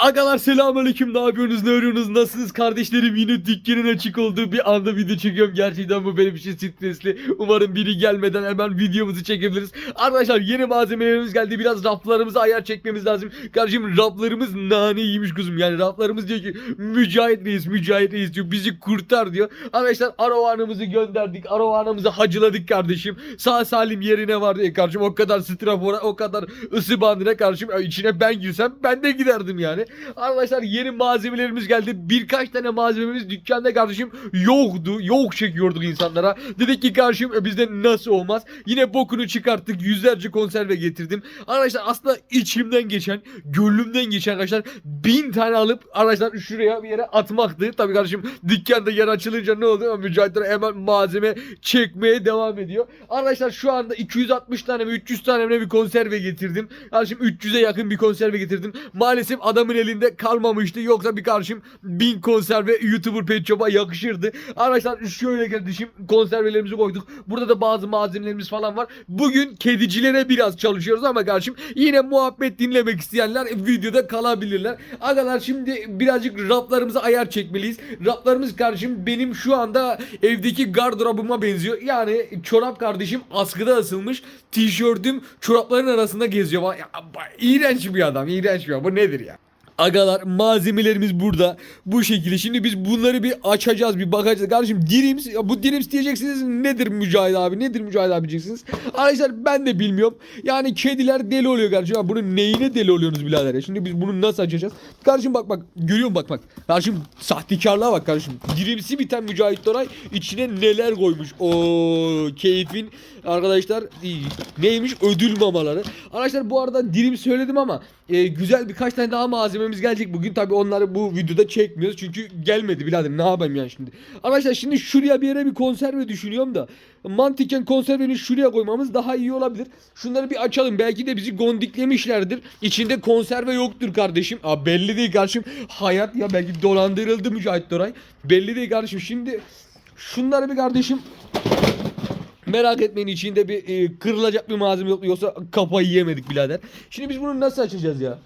Agalar selamünaleyküm. Ne yapıyorsunuz ne arıyorsunuz nasılsınız kardeşlerim? Yine dükkanın açık olduğu bir anda video çekiyorum. Gerçekten bu benim için stresli. Umarım biri gelmeden hemen videomuzu çekebiliriz. Arkadaşlar yeni malzemelerimiz geldi. Biraz raflarımıza ayar çekmemiz lazım. Kardeşim raflarımız nane yemiş kuzum. Yani raflarımız diyor ki Mücahit Reis Mücahit Reis diyor. Bizi kurtar diyor. Arkadaşlar aravanımızı gönderdik. Aravanımızı hacıladık kardeşim. Sağ salim yerine var diye kardeşim. O kadar strafora o kadar ısı bandına kardeşim. İçine ben girsem ben de giderdim yani Arkadaşlar yeni malzemelerimiz geldi. Birkaç tane malzememiz dükkanda kardeşim yoktu. Yok çekiyorduk insanlara. Dedik ki kardeşim e, bizde nasıl olmaz. Yine bokunu çıkarttık. Yüzlerce konserve getirdim. Arkadaşlar aslında içimden geçen, gönlümden geçen arkadaşlar bin tane alıp arkadaşlar şuraya bir yere atmaktı. Tabii kardeşim dükkanda yer açılınca ne oldu? Mücahitler hemen malzeme çekmeye devam ediyor. Arkadaşlar şu anda 260 tane mi 300 tane mi bir konserve getirdim. Kardeşim 300'e yakın bir konserve getirdim. Maalesef adamın elinde kalmamıştı. Yoksa bir kardeşim 1000 konserve YouTuber Pet Shop'a yakışırdı. Arkadaşlar şöyle kardeşim konservelerimizi koyduk. Burada da bazı malzemelerimiz falan var. Bugün kedicilere biraz çalışıyoruz ama kardeşim yine muhabbet dinlemek isteyenler videoda kalabilirler. Arkadaşlar şimdi birazcık raflarımıza ayar çekmeliyiz. Raflarımız kardeşim benim şu anda evdeki gardırobuma benziyor. Yani çorap kardeşim askıda asılmış. Tişörtüm çorapların arasında geziyor. Ya, iğrenç bir adam. iğrenç bir adam. Bu nedir ya? Agalar malzemelerimiz burada. Bu şekilde. Şimdi biz bunları bir açacağız bir bakacağız. Kardeşim Dirims bu Dirims diyeceksiniz nedir Mücahit abi? Nedir Mücahit abi diyeceksiniz. Arkadaşlar ben de bilmiyorum. Yani kediler deli oluyor kardeşim. Ya bunun neyine deli oluyorsunuz birader ya? Şimdi biz bunu nasıl açacağız? Kardeşim bak bak. Görüyor musun bak bak. Kardeşim sahtekarlığa bak kardeşim. Dirimsi biten Mücahit Doray içine neler koymuş. O keyfin arkadaşlar neymiş ödül mamaları. Arkadaşlar bu arada dirim söyledim ama e, güzel birkaç tane daha malzememiz gelecek bugün. Tabi onları bu videoda çekmiyoruz çünkü gelmedi birader ne yapayım yani şimdi. Arkadaşlar şimdi şuraya bir yere bir konserve düşünüyorum da mantıken konserveni şuraya koymamız daha iyi olabilir. Şunları bir açalım belki de bizi gondiklemişlerdir. İçinde konserve yoktur kardeşim. Aa, belli değil kardeşim. Hayat ya belki dolandırıldı Mücahit Doray. Belli değil kardeşim. Şimdi şunları bir kardeşim Merak etmeyin içinde bir e, kırılacak bir malzeme yok yoksa kafayı yemedik birader. Şimdi biz bunu nasıl açacağız ya?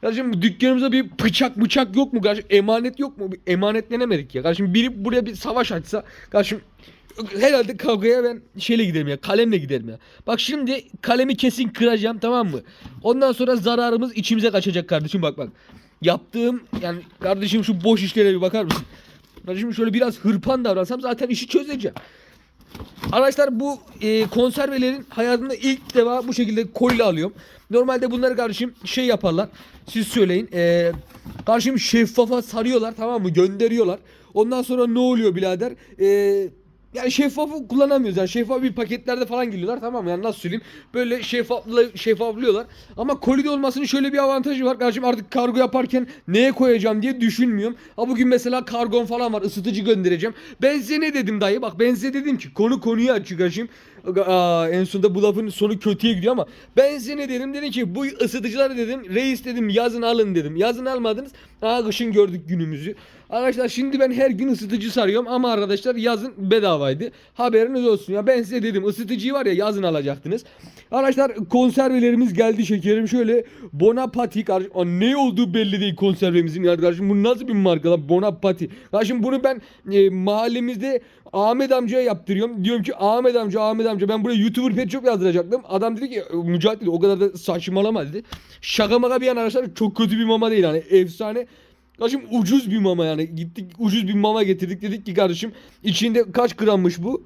Kardeşim dükkanımızda bir bıçak bıçak yok mu kardeşim? Emanet yok mu? Emanetlenemedik ya. Kardeşim biri buraya bir savaş açsa kardeşim herhalde kavgaya ben şeyle giderim ya kalemle giderim ya. Bak şimdi kalemi kesin kıracağım tamam mı? Ondan sonra zararımız içimize kaçacak kardeşim bak bak. Yaptığım yani kardeşim şu boş işlere bir bakar mısın? Kardeşim şöyle biraz hırpan davransam zaten işi çözeceğim. Arkadaşlar bu e, konservelerin hayatımda ilk defa bu şekilde kolye alıyorum. Normalde bunları kardeşim şey yaparlar. Siz söyleyin. E, kardeşim şeffafa sarıyorlar tamam mı? Gönderiyorlar. Ondan sonra ne oluyor birader? E, yani şeffafı kullanamıyoruz. Yani şeffaf bir paketlerde falan geliyorlar tamam? Yani nasıl söyleyeyim? Böyle şeffaflı şeffaflıyorlar. Ama kolide olmasının şöyle bir avantajı var. Kardeşim artık kargo yaparken neye koyacağım diye düşünmüyorum. Ha bugün mesela kargon falan var. ısıtıcı göndereceğim. Ben ne dedim dayı? Bak ben dedim ki konu konuyu açık kardeşim. Aa, en sonunda bu lafın sonu kötüye gidiyor ama ben size ne dedim? Dedim ki bu ısıtıcıları dedim reis dedim yazın alın dedim. Yazın almadınız. Aa kışın gördük günümüzü. Arkadaşlar şimdi ben her gün ısıtıcı sarıyorum ama arkadaşlar yazın bedavaydı. Haberiniz olsun ya ben size dedim ısıtıcıyı var ya yazın alacaktınız. Arkadaşlar konservelerimiz geldi şekerim şöyle Bonapati Aa, ne olduğu belli değil konservemizin ya kardeşim bu nasıl bir marka lan Bonapati. Kardeşim bunu ben e, mahallemizde Ahmet amcaya yaptırıyorum. Diyorum ki Ahmet amca Ahmet amca ben buraya YouTuber Pet Shop yazdıracaktım. Adam dedi ki Mücahit dedi o kadar da saçmalama dedi. Şaka maka bir yana arkadaşlar çok kötü bir mama değil hani efsane. Kardeşim ucuz bir mama yani. Gittik ucuz bir mama getirdik dedik ki kardeşim içinde kaç grammış bu?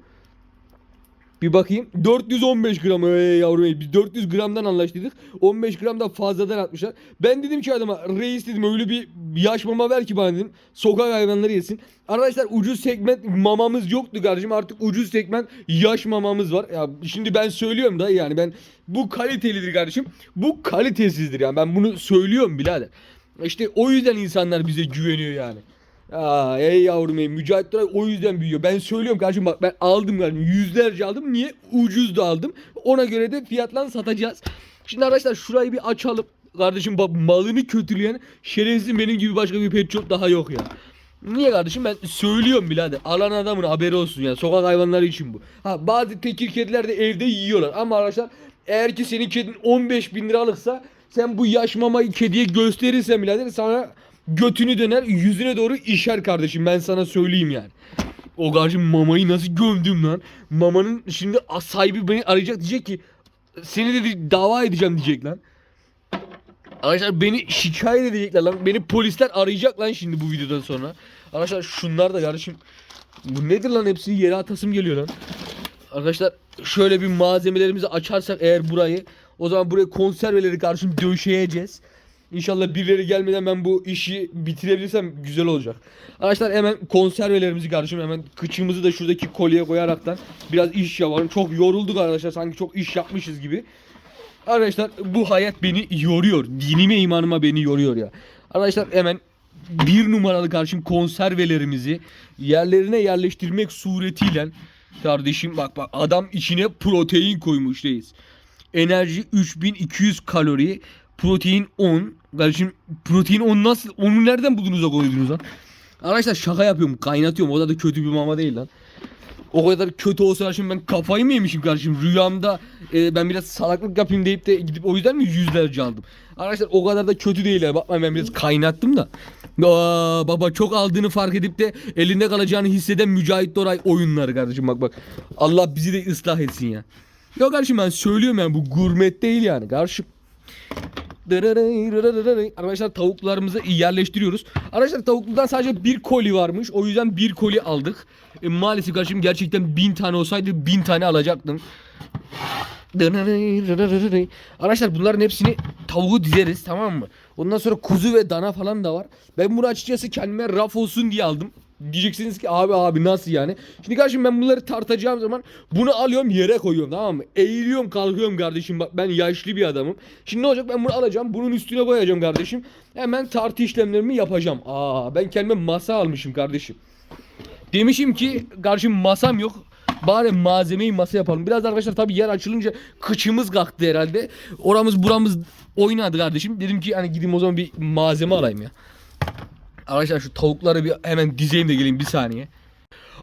Bir bakayım. 415 gram ey yavrum ey. Biz 400 gramdan anlaştık. 15 gram da fazladan atmışlar. Ben dedim ki adama reis dedim öyle bir yaş mama ver ki bana dedim. Sokak hayvanları yesin. Arkadaşlar ucuz segment mamamız yoktu kardeşim. Artık ucuz segment yaş mamamız var. Ya şimdi ben söylüyorum da yani ben bu kalitelidir kardeşim. Bu kalitesizdir yani ben bunu söylüyorum birader. İşte o yüzden insanlar bize güveniyor yani. Aa, ey yavrum ey Mücahit Duray o yüzden büyüyor. Ben söylüyorum kardeşim bak ben aldım yani yüzlerce aldım. Niye? Ucuz da aldım. Ona göre de fiyatla satacağız. Şimdi arkadaşlar şurayı bir açalım. Kardeşim bak malını kötüleyen şerefsiz benim gibi başka bir pet shop daha yok ya. Niye kardeşim ben söylüyorum birader. Alan adamın haberi olsun yani. Sokak hayvanları için bu. Ha bazı tekir kediler de evde yiyorlar. Ama arkadaşlar eğer ki senin kedin 15 bin liralıksa Sen bu yaş mamayı kediye gösterirsen birader sana götünü döner yüzüne doğru işer kardeşim ben sana söyleyeyim yani. O kardeşim mamayı nasıl gömdüm lan. Mamanın şimdi sahibi beni arayacak diyecek ki seni dedi dava edeceğim diyecek lan. Arkadaşlar beni şikayet edecekler lan. Beni polisler arayacak lan şimdi bu videodan sonra. Arkadaşlar şunlar da kardeşim. Bu nedir lan hepsi yere atasım geliyor lan. Arkadaşlar şöyle bir malzemelerimizi açarsak eğer burayı o zaman buraya konserveleri karşım döşeyeceğiz. İnşallah birileri gelmeden ben bu işi bitirebilirsem güzel olacak. Arkadaşlar hemen konservelerimizi kardeşim hemen kıçımızı da şuradaki kolyeye koyaraktan biraz iş yapalım. Çok yorulduk arkadaşlar sanki çok iş yapmışız gibi. Arkadaşlar bu hayat beni yoruyor. Dinime imanıma beni yoruyor ya. Arkadaşlar hemen bir numaralı karşım konservelerimizi yerlerine yerleştirmek suretiyle kardeşim bak bak adam içine protein koymuş reis. Enerji 3200 kalori, protein 10. Kardeşim protein 10 nasıl? Onu nereden buldunuz da koydunuz lan? Arkadaşlar şaka yapıyorum, kaynatıyorum. O da, da kötü bir mama değil lan. O kadar kötü olsa şimdi ben kafayı mı yemişim kardeşim rüyamda e, ben biraz salaklık yapayım deyip de gidip o yüzden mi yüzlerce aldım. Arkadaşlar o kadar da kötü değil ya bakma ben biraz kaynattım da. Aa, baba çok aldığını fark edip de elinde kalacağını hisseden Mücahit Doray oyunları kardeşim bak bak. Allah bizi de ıslah etsin ya. Yok kardeşim ben söylüyorum yani bu gurmet değil yani kardeşim. Arkadaşlar tavuklarımızı yerleştiriyoruz. Arkadaşlar tavukludan sadece bir koli varmış. O yüzden bir koli aldık. E, maalesef kardeşim gerçekten bin tane olsaydı bin tane alacaktım. Arkadaşlar bunların hepsini tavuğu dizeriz tamam mı? Ondan sonra kuzu ve dana falan da var. Ben bunu açıkçası kendime raf olsun diye aldım. Diyeceksiniz ki abi abi nasıl yani? Şimdi kardeşim ben bunları tartacağım zaman bunu alıyorum yere koyuyorum tamam mı? Eğiliyorum kalkıyorum kardeşim bak ben yaşlı bir adamım. Şimdi ne olacak ben bunu alacağım bunun üstüne koyacağım kardeşim. Hemen tartı işlemlerimi yapacağım. Aa ben kendime masa almışım kardeşim. Demişim ki kardeşim masam yok. Bari malzemeyi masa yapalım. Biraz arkadaşlar tabii yer açılınca kıçımız kalktı herhalde. Oramız buramız oynadı kardeşim. Dedim ki hani gideyim o zaman bir malzeme alayım ya. Arkadaşlar şu tavukları bir hemen dizeyim de geleyim bir saniye.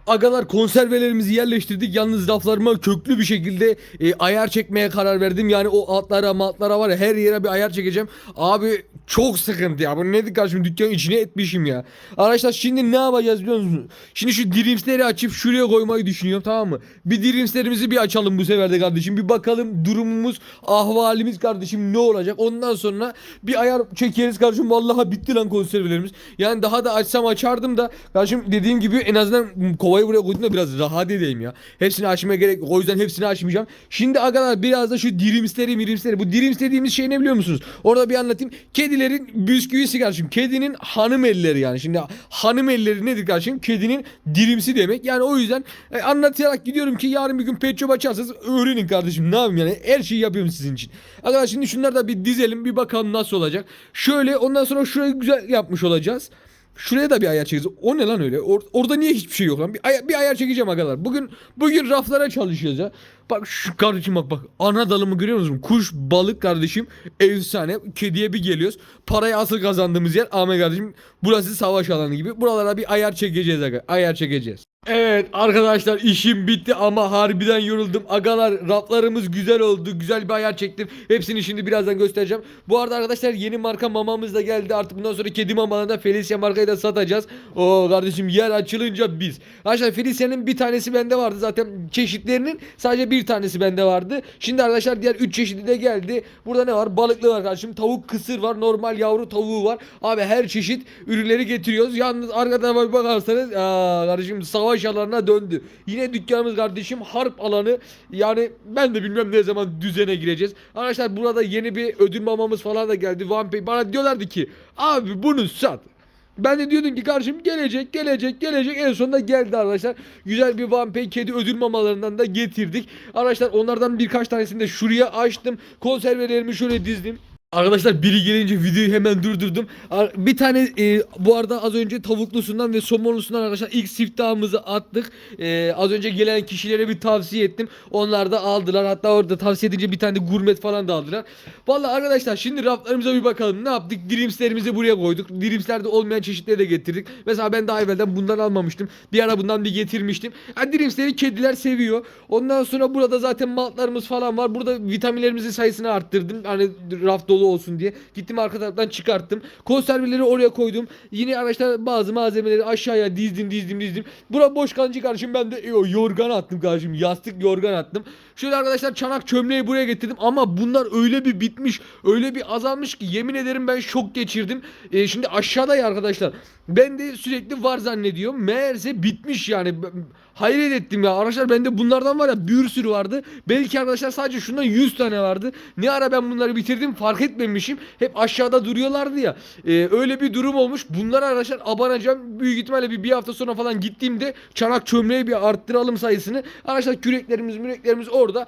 Agalar konservelerimizi yerleştirdik. Yalnız raflarıma köklü bir şekilde e, ayar çekmeye karar verdim. Yani o altlara matlara var ya her yere bir ayar çekeceğim. Abi çok sıkıntı ya. Bu nedir kardeşim dükkanın içine etmişim ya. Arkadaşlar şimdi ne yapacağız biliyor musunuz? Şimdi şu dirimsleri açıp şuraya koymayı düşünüyorum tamam mı? Bir dirimslerimizi bir açalım bu sefer de kardeşim. Bir bakalım durumumuz, ahvalimiz kardeşim ne olacak? Ondan sonra bir ayar çekeriz kardeşim. Vallahi bitti lan konservelerimiz. Yani daha da açsam açardım da kardeşim dediğim gibi en azından kovayı buraya koyduğumda biraz rahat edeyim ya. Hepsini açmaya gerek yok. O yüzden hepsini açmayacağım. Şimdi agalar biraz da şu dirimsleri mirimsleri. Bu dirims dediğimiz şey ne biliyor musunuz? Orada bir anlatayım. Kedilerin bisküvisi kardeşim. Kedinin hanım elleri yani. Şimdi hanım elleri nedir kardeşim? Kedinin dirimsi demek. Yani o yüzden e, anlatarak gidiyorum ki yarın bir gün pet shop açarsanız öğrenin kardeşim. Ne yapayım yani? Her şeyi yapıyorum sizin için. Arkadaşlar şimdi şunları da bir dizelim. Bir bakalım nasıl olacak. Şöyle ondan sonra şurayı güzel yapmış olacağız. Şuraya da bir ayar çekeceğiz. O ne lan öyle? Or- orada niye hiçbir şey yok lan? Bir, ay- bir ayar çekeceğim agalar. Bugün bugün raflara çalışıyoruz ya. Bak şu kardeşim bak bak. Ana dalımı görüyor musun? Kuş, balık kardeşim. Efsane. Kediye bir geliyoruz. Parayı asıl kazandığımız yer Ahmet kardeşim. Burası savaş alanı gibi. Buralara bir ayar çekeceğiz aga. Ayar çekeceğiz. Evet arkadaşlar işim bitti ama harbiden yoruldum. Agalar raflarımız güzel oldu. Güzel bir ayar çektim. Hepsini şimdi birazdan göstereceğim. Bu arada arkadaşlar yeni marka mamamız da geldi. Artık bundan sonra kedi mamalarında Felicia markayı da satacağız. Oo kardeşim yer açılınca biz. Arkadaşlar Felicia'nın bir tanesi bende vardı zaten çeşitlerinin sadece bir tanesi bende vardı. Şimdi arkadaşlar diğer 3 çeşidi de geldi. Burada ne var? Balıklı var kardeşim. Tavuk kısır var. Normal yavru tavuğu var. Abi her çeşit ürünleri getiriyoruz. Yalnız arkadan bir bakarsanız aa, kardeşim savaş alanına döndü. Yine dükkanımız kardeşim harp alanı. Yani ben de bilmem ne zaman düzene gireceğiz. Arkadaşlar burada yeni bir ödül mamamız falan da geldi. Vampir bana diyorlardı ki abi bunu sat. Ben de diyordum ki kardeşim gelecek gelecek gelecek en sonunda geldi arkadaşlar. Güzel bir vampir kedi ödül mamalarından da getirdik. Arkadaşlar onlardan birkaç tanesini de şuraya açtım. Konservelerimi şöyle dizdim. Arkadaşlar biri gelince videoyu hemen durdurdum. Bir tane e, bu arada az önce tavuklusundan ve somonlusundan arkadaşlar ilk siftahımızı attık. E, az önce gelen kişilere bir tavsiye ettim. Onlar da aldılar. Hatta orada tavsiye edince bir tane de gurmet falan da aldılar. Vallahi arkadaşlar şimdi raflarımıza bir bakalım. Ne yaptık? Dirimslerimizi buraya koyduk. Dirimslerde olmayan çeşitleri de getirdik. Mesela ben daha evvelden bundan almamıştım. Bir ara bundan bir getirmiştim. Yani dirimsleri kediler seviyor. Ondan sonra burada zaten maltlarımız falan var. Burada vitaminlerimizin sayısını arttırdım. Hani raf dolu dolu olsun diye. Gittim arka taraftan çıkarttım. Konserveleri oraya koydum. Yine arkadaşlar bazı malzemeleri aşağıya dizdim dizdim dizdim. Bura boş kalınca kardeşim ben de e, o yorgan attım kardeşim. Yastık yorgan attım. Şöyle arkadaşlar çanak çömleği buraya getirdim ama bunlar öyle bir bitmiş, öyle bir azalmış ki yemin ederim ben şok geçirdim. E, şimdi aşağıda ya arkadaşlar. Ben de sürekli var zannediyorum. Meğerse bitmiş yani. Hayret ettim ya. Arkadaşlar bende bunlardan var ya bir sürü vardı. Belki arkadaşlar sadece şundan 100 tane vardı. Ne ara ben bunları bitirdim fark etmemişim. Hep aşağıda duruyorlardı ya. E, öyle bir durum olmuş. Bunlara arkadaşlar abanacağım. Büyük ihtimalle bir, bir hafta sonra falan gittiğimde çanak çömleği bir arttıralım sayısını. Arkadaşlar küreklerimiz müreklerimiz orada.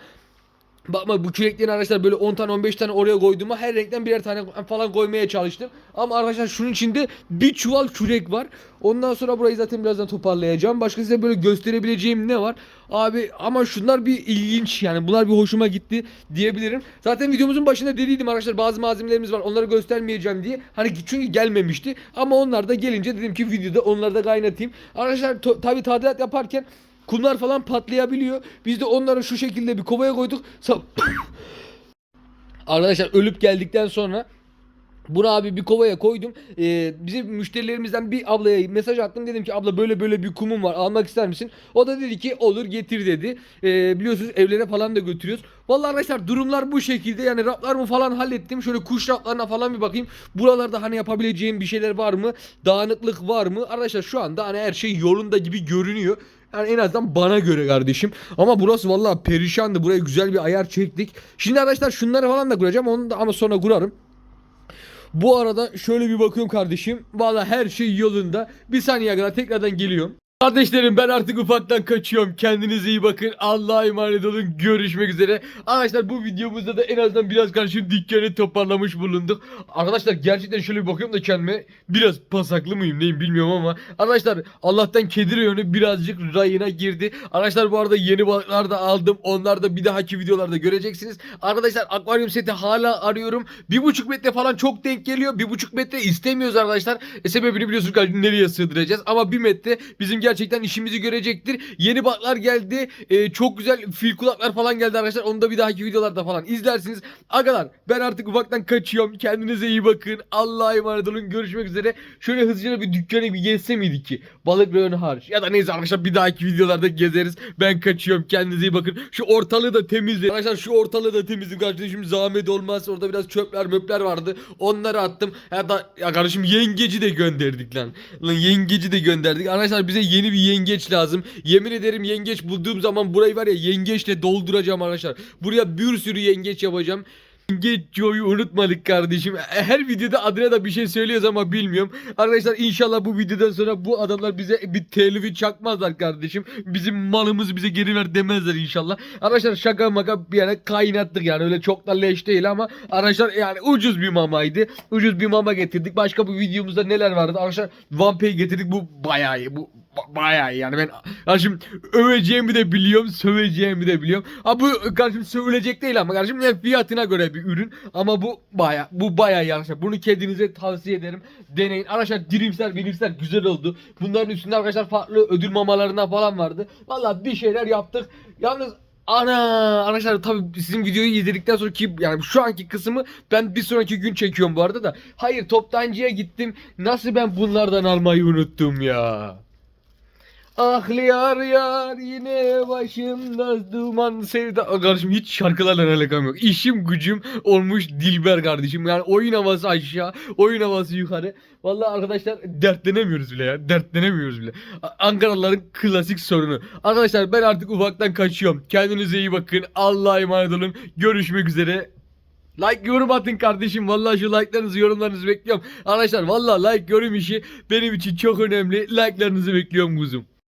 Bakma bu küreklerin arkadaşlar böyle 10 tane 15 tane oraya koyduğuma her renkten birer tane falan koymaya çalıştım. Ama arkadaşlar şunun içinde bir çuval kürek var. Ondan sonra burayı zaten birazdan toparlayacağım. Başka size böyle gösterebileceğim ne var? Abi ama şunlar bir ilginç yani bunlar bir hoşuma gitti diyebilirim. Zaten videomuzun başında dediydim arkadaşlar bazı malzemelerimiz var onları göstermeyeceğim diye. Hani çünkü gelmemişti. Ama onlar da gelince dedim ki videoda onları da kaynatayım. Arkadaşlar tabi tadilat yaparken kumlar falan patlayabiliyor. Biz de onları şu şekilde bir kovaya koyduk. Arkadaşlar ölüp geldikten sonra bunu abi bir kovaya koydum. Ee, bizim müşterilerimizden bir ablaya mesaj attım. Dedim ki abla böyle böyle bir kumum var almak ister misin? O da dedi ki olur getir dedi. Ee, biliyorsunuz evlere falan da götürüyoruz. Vallahi arkadaşlar durumlar bu şekilde. Yani raplarımı falan hallettim. Şöyle kuş raplarına falan bir bakayım. Buralarda hani yapabileceğim bir şeyler var mı? Dağınıklık var mı? Arkadaşlar şu anda hani her şey yolunda gibi görünüyor. Yani en azından bana göre kardeşim. Ama burası vallahi perişandı. Buraya güzel bir ayar çektik. Şimdi arkadaşlar şunları falan da kuracağım. Onu da ama sonra kurarım. Bu arada şöyle bir bakıyorum kardeşim. Valla her şey yolunda. Bir saniye kadar tekrardan geliyorum. Kardeşlerim ben artık ufaktan kaçıyorum. Kendinize iyi bakın. Allah'a emanet olun. Görüşmek üzere. Arkadaşlar bu videomuzda da en azından biraz karşı dükkanı toparlamış bulunduk. Arkadaşlar gerçekten şöyle bir bakıyorum da kendime. Biraz pasaklı mıyım neyim bilmiyorum ama. Arkadaşlar Allah'tan kedi reyonu birazcık rayına girdi. Arkadaşlar bu arada yeni balıklar da aldım. Onlar da bir dahaki videolarda göreceksiniz. Arkadaşlar akvaryum seti hala arıyorum. Bir buçuk metre falan çok denk geliyor. Bir buçuk metre istemiyoruz arkadaşlar. E, sebebini biliyorsunuz nereye sığdıracağız. Ama bir metre bizim gerçekten işimizi görecektir. Yeni balıklar geldi. E, çok güzel fil kulaklar falan geldi arkadaşlar. Onu da bir dahaki videolarda falan izlersiniz. Agalar ben artık ufaktan kaçıyorum. Kendinize iyi bakın. Allah'a emanet olun. Görüşmek üzere. Şöyle hızlıca bir dükkanı bir gezse miydik ki? Balık reyonu hariç. Ya da neyse arkadaşlar bir dahaki videolarda gezeriz. Ben kaçıyorum. Kendinize iyi bakın. Şu ortalığı da temizleyin. Arkadaşlar şu ortalığı da temizleyin. Kardeşim zahmet olmaz. Orada biraz çöpler möpler vardı. Onları attım. Ya da ya kardeşim yengeci de gönderdik lan. Lan yengeci de gönderdik. Arkadaşlar bize yeni bir yengeç lazım. Yemin ederim yengeç bulduğum zaman burayı var ya yengeçle dolduracağım arkadaşlar. Buraya bir sürü yengeç yapacağım. Yengeçoyu unutmadık kardeşim. E, Her videoda adına da bir şey söylüyoruz ama bilmiyorum. Arkadaşlar inşallah bu videodan sonra bu adamlar bize bir telifi çakmazlar kardeşim. Bizim malımızı bize geri ver demezler inşallah. Arkadaşlar şaka maka bir yana kaynattık yani öyle çok da leş değil ama arkadaşlar yani ucuz bir mamaydı. Ucuz bir mama getirdik. Başka bu videomuzda neler vardı? Arkadaşlar Vampey getirdik. Bu bayağı iyi. Bu bayağı iyi yani ben kardeşim öveceğimi de biliyorum söveceğimi de biliyorum. Ha bu kardeşim sövülecek değil ama kardeşim yani fiyatına göre bir ürün ama bu baya bu baya iyi arkadaşlar. Bunu kendinize tavsiye ederim. Deneyin. Arkadaşlar dirimsler bilimsler güzel oldu. Bunların üstünde arkadaşlar farklı ödül mamalarından falan vardı. Valla bir şeyler yaptık. Yalnız Ana arkadaşlar tabii sizin videoyu izledikten sonra ki yani şu anki kısmı ben bir sonraki gün çekiyorum bu arada da. Hayır toptancıya gittim. Nasıl ben bunlardan almayı unuttum ya. Ah yar yar yine başımda duman sevda. Aa, Kardeşim hiç şarkılarla alakam yok. İşim gücüm olmuş Dilber kardeşim. Yani oyun havası aşağı, oyun havası yukarı. Vallahi arkadaşlar dertlenemiyoruz bile ya. Dertlenemiyoruz bile. Ankaralıların klasik sorunu. Arkadaşlar ben artık ufaktan kaçıyorum. Kendinize iyi bakın. Allah'a emanet olun. Görüşmek üzere. Like yorum atın kardeşim. Vallahi şu like'larınızı yorumlarınızı bekliyorum. Arkadaşlar vallahi like yorum işi benim için çok önemli. Like'larınızı bekliyorum kuzum.